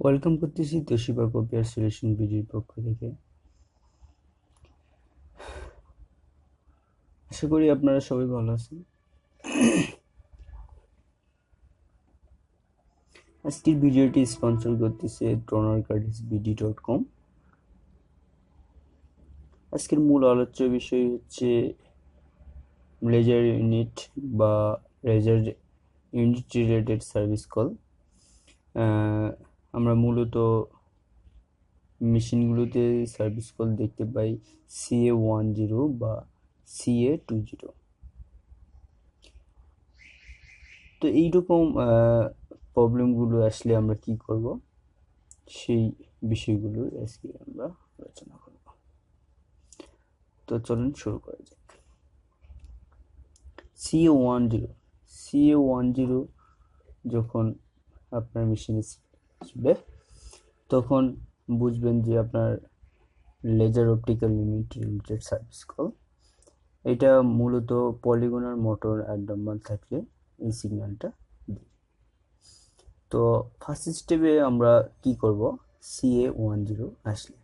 Welcome করতেছি Toshiba copier solution বিডির পক্ষ থেকে। আশা করি আপনারা সবাই ভালো আছেন। আজকের ভিডিওটি স্পন্সর করতেছে ট্রনার কার্ডিস বিডি ডট কম আজকের মূল আলোচ্য বিষয় হচ্ছে লেজার ইউনিট বা laser unit related service call. আমরা মূলত মেশিনগুলোতে সার্ভিস কল দেখতে পাই সিএ ওয়ান জিরো বা সিএ টু জিরো তো এইরকম প্রবলেমগুলো আসলে আমরা কি করব? সেই বিষয়গুলো আজকে আমরা আলোচনা করব। তো চলুন শুরু করা যাক। CA one zero CA one zero যখন আপনার মেশিনে আসবে, তখন বুঝবেন যে আপনার laser optical unit related service call এটা মূলত পলিগোনার মোটর অ্যাডম্বাল থাকলে এই সিগন্যালটা দিই তো ফার্স্ট স্টেপে আমরা কি করব? সিএ ওয়ান জিরো আসলে।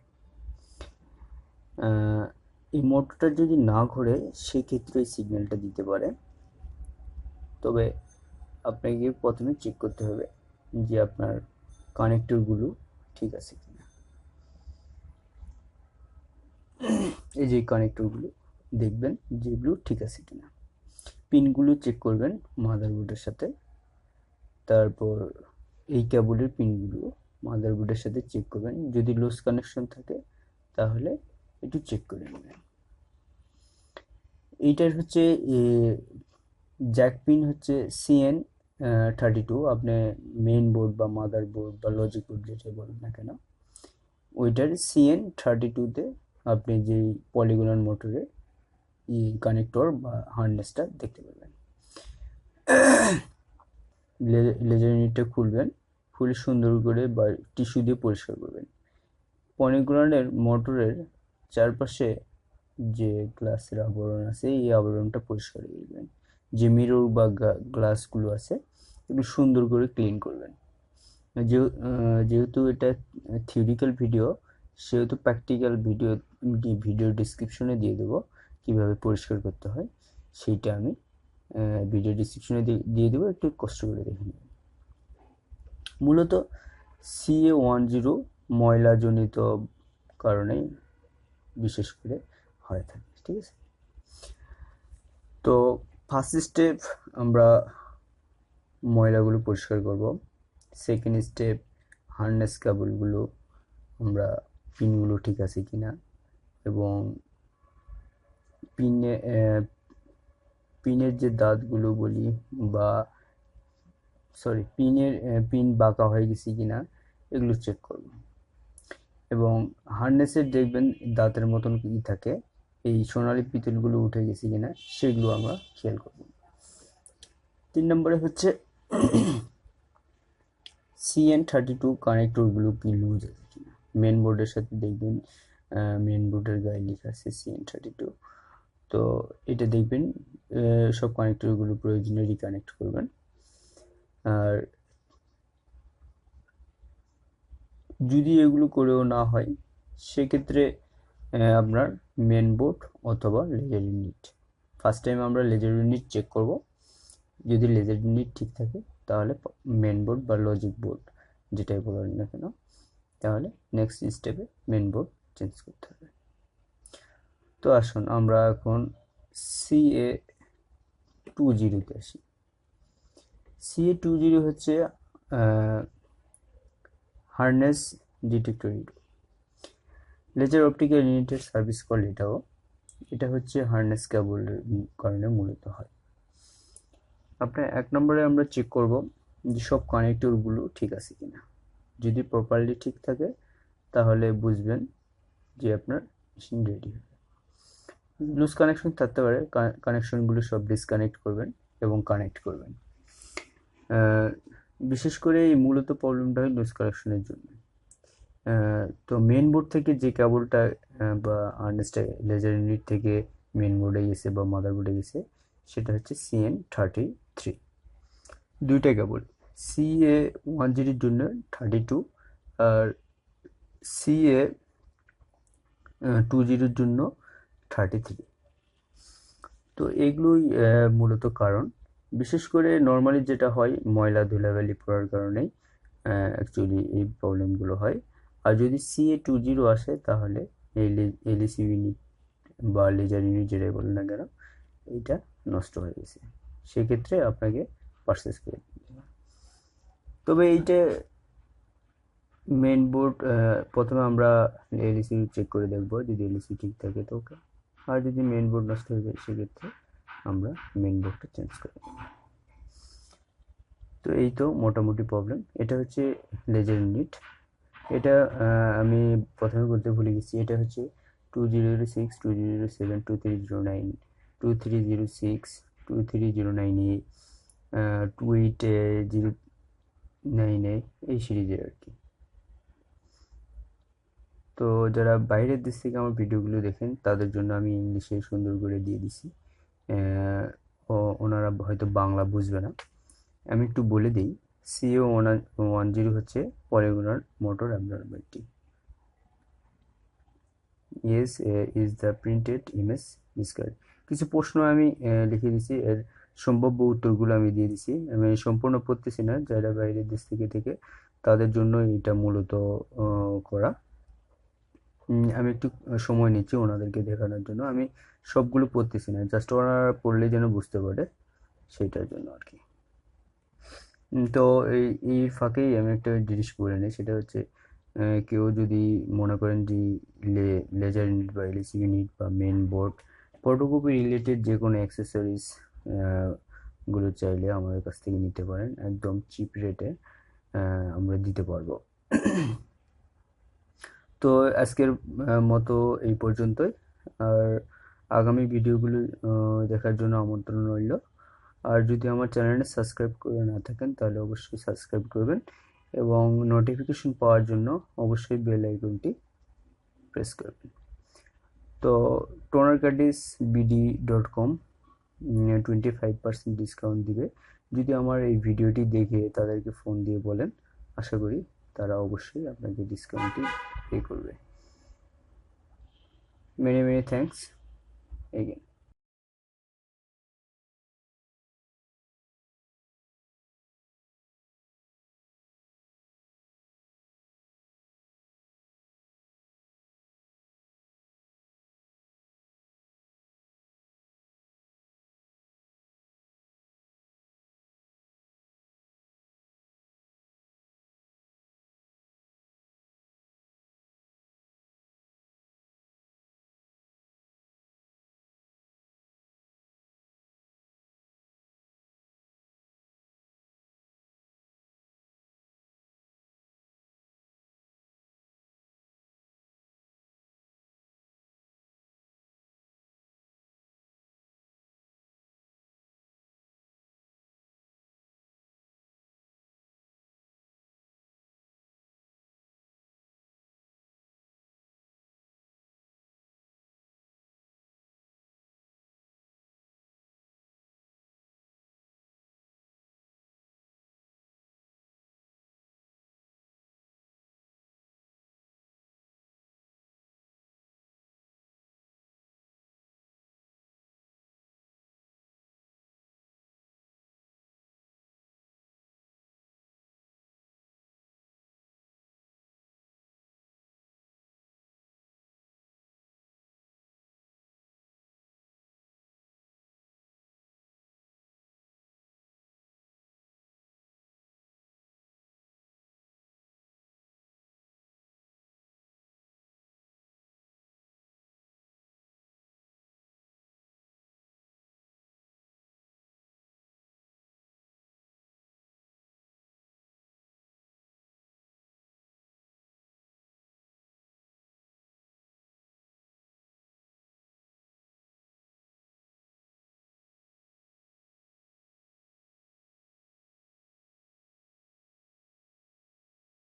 এই মোটরটা যদি না ঘোরে, সেক্ষেত্রে এই সিগন্যালটা দিতে পারে। তবে আপনাকে প্রথমে চেক করতে হবে যে আপনার কানেক্টরগুলো ঠিক আছে কিনা। এই যে কানেক্টরগুলো দেখবেন যেগুলো ঠিক আছে কিনা। পিনগুলো চেক করবেন মাদারবোর্ডের সাথে। তারপর এই কেবলের পিনগুলো মাদারবোর্ডের সাথে চেক করবেন। যদি লুজ কানেকশন থাকে, তাহলে একটু চেক করে নেবেন। এইটার হচ্ছে জ্যাক পিন হচ্ছে সিএন থার্টি টু আপনি মেইন বোর্ড বা মাদার বোর্ড বা লজিক বোর্ড যেটা বলেন না কেন, ওইটার সিএন থার্টি টুতে আপনি যেই পলিগোনাল মোটরে ই কানেক্টর বা হার্নেসটা দেখতে পাবেন। লেজার ইউনিটটা খুলবেন, খুলে সুন্দর করে বা টিস্যু দিয়ে পরিষ্কার করবেন। পলিগোনালের মোটরের চারপাশে যে গ্লাসের আবরণ আছে, এই আবরণটা পরিষ্কার করে দিবেন। যে মিরর বা গ্লাসগুলো আছে, এগুলো সুন্দর করে ক্লিন করবেন। যেহেতু এটা থিওরিক্যাল ভিডিও সেহেতু প্র্যাকটিক্যাল ভিডিও ভিডিও ডিসক্রিপশনে দিয়ে দেবো কীভাবে পরিষ্কার করতে হয়, সেইটা আমি ভিডিও ডিসক্রিপশনে দিয়ে দেবো, একটু কষ্ট করে দেখে নেবেন। মূলত সিএ ওয়ান জিরো ময়লাজনিত কারণে বিশেষ করে হয়ে থাকে, ঠিক আছে? তো ফার্স্ট স্টেপ আমরা ময়লাগুলো পরিষ্কার করব। সেকেন্ড স্টেপ হার্নেস কেবলগুলো আমরা পিনগুলো ঠিক আছে কি না এবং পিনে পিনের যে দাঁতগুলো বলি বা সরি পিনের পিন বাঁকা হয়ে গেছে কি না এগুলো চেক করব। এবং হার্নেসের দেখবেন দাঁতের মতন কি থাকে। এই সোনালি পিতলগুলো উঠে গেছে কিনা, সেগুলো আমরা খেয়াল করব। তিন নম্বরে হচ্ছে সিএন থার্টি টু কানেক্টরগুলো কি লুজ আছে কিনা। মেন বোর্ডের সাথে দেখবেন মেন বোর্ডের গায়ে লেখা আছে সিএন থার্টি টু তো এটা দেখবেন সব কানেক্টরগুলো প্রয়োজনে রিকানেক্ট করবেন। আর যদি এগুলো করেও না হয়, সেক্ষেত্রে আপনার মেন বোর্ড অথবা লেজার ইউনিট ফার্স্ট টাইম আমরা লেজার ইউনিট চেক করব। যদি লেজার ইউনিট ঠিক থাকে, তাহলে মেন বোর্ড বা লজিক বোর্ড যেটাই বলেন না কেন, তাহলে নেক্সট স্টেপে মেন বোর্ড চেঞ্জ করতে হবে। তো আসুন আমরা এখন সি এ টু জিরোতে আসি। সি এ টু জিরো হচ্ছে হার্নেস ডিটেক্টর লেজার অপটিক্যাল ইউনিটের সার্ভিস কল এটাও এটা হচ্ছে হার্নেস কেবলের কারণে মূলত হয়। আপনার এক নম্বরে আমরা চেক করব যে সব কানেক্টরগুলো ঠিক আছে কিনা। যদি প্রপারলি ঠিক থাকে, তাহলে বুঝবেন যে আপনার মেশিন রেডি হবে। লুজ কানেকশন থাকতে পারে কানেকশনগুলো সব ডিসকানেক্ট করবেন এবং কানেক্ট করবেন। বিশেষ করে এই মূলত প্রবলেমটা হয় লুজ কানেকশনের জন্য। তো মেন বোর্ড থেকে যে কেবলটা বা আর্নেসটা লেজার ইউনিট থেকে মেন বোর্ডে গেছে বা মাদার বোর্ডে গেছে, সেটা হচ্ছে সিএন থার্টি থ্রি দুইটা কেবল সি এ ওয়ান জিরোর জন্য থার্টি টু আর সি এ টু জিরোর জন্য থার্টি থ্রি তো এগুলোই মূলত কারণ। বিশেষ করে নর্মালি যেটা হয়, ময়লা ধুলাবালি পড়ার কারণেই অ্যাকচুয়ালি এই প্রবলেমগুলো হয়। আর যদি সি এ টু জিরো আসে তাহলে এই এলইসি ইউনিট বা লেজার ইউনিট যেটাই বলেন না কেন, এইটা নষ্ট হয়ে গেছে। সেক্ষেত্রে আপনাকে পারচেস করে তবে এইটা মেন বোর্ড প্রথমে আমরা এলইসি চেক করে দেখব যদি এলইসি ঠিক থাকে তো ওকে আর যদি মেন বোর্ড নষ্ট হয়ে যায় সেক্ষেত্রে আমরা মেন বোর্ডটা চেঞ্জ করে তো এই তো মোটামুটি প্রবলেম এটা হচ্ছে লেজার ইউনিট এটা আমি প্রথমে বলতে ভুলে গেছি। এটা হচ্ছে two zero zero six two zero zero seven two three zero nine two three zero six two three zero nine A two eight zero nine A এই সিরিজের আর কি। তো যারা বাইরের দেশ থেকে আমার ভিডিওগুলো দেখেন, তাদের জন্য আমি ইংলিশে সুন্দর করে দিয়ে দিছি। ওনারা হয়তো বাংলা বুঝবে না। আমি একটু বলে দিই সিও ওয়ান জিরো হচ্ছে polygonal motor abnormality yes is the printed image discard কিছু প্রশ্ন আমি লিখে দিছি, এর সম্ভাব্য উত্তরগুলো আমি দিয়ে দিছি। আমি সম্পূর্ণ পড়তেছি না, যারা বাইরের দেশ থেকে থেকে, তাদের জন্য এটা মূলত করা। আমি একটু সময় নিচ্ছি ওনাদেরকে দেখানোর জন্য। আমি সবগুলো পড়তেছি না, জাস্ট ওনারা পড়লে যেন বুঝতে পারে সেটার জন্য আর কি। তো এই এই ফাঁকেই আমি একটা জিনিস বলে নিই, সেটা হচ্ছে কেউ যদি মনে করেন যে লে, লেজার ইউনিট বা এলইসি ইউনিট বা মেন বোর্ড, ফটোকপি রিলেটেড যে কোনো অ্যাক্সেসরিজগুলো চাইলে আমাদের কাছ থেকে নিতে পারেন, একদম চিপ রেটে আমরা দিতে পারব। তো আজকের মতো এই পর্যন্তই, আর আগামী ভিডিওগুলো দেখার জন্য আমন্ত্রণ রইল। আর যদি আমার চ্যানেলে সাবস্ক্রাইব করে না থাকেন, তাহলে অবশ্যই সাবস্ক্রাইব করবেন এবং নোটিফিকেশন পাওয়ার জন্য অবশ্যই বেল আইকনটি প্রেস করবেন। তো toner cards BD dot com twenty five percent discount দিবে। যদি আমার এই ভিডিওটি দেখে তাদেরকে ফোন দিয়ে বলেন, আশা করি তারা অবশ্যই আপনাকে ডিসকাউন্টটি পে করবে। Many many thanks again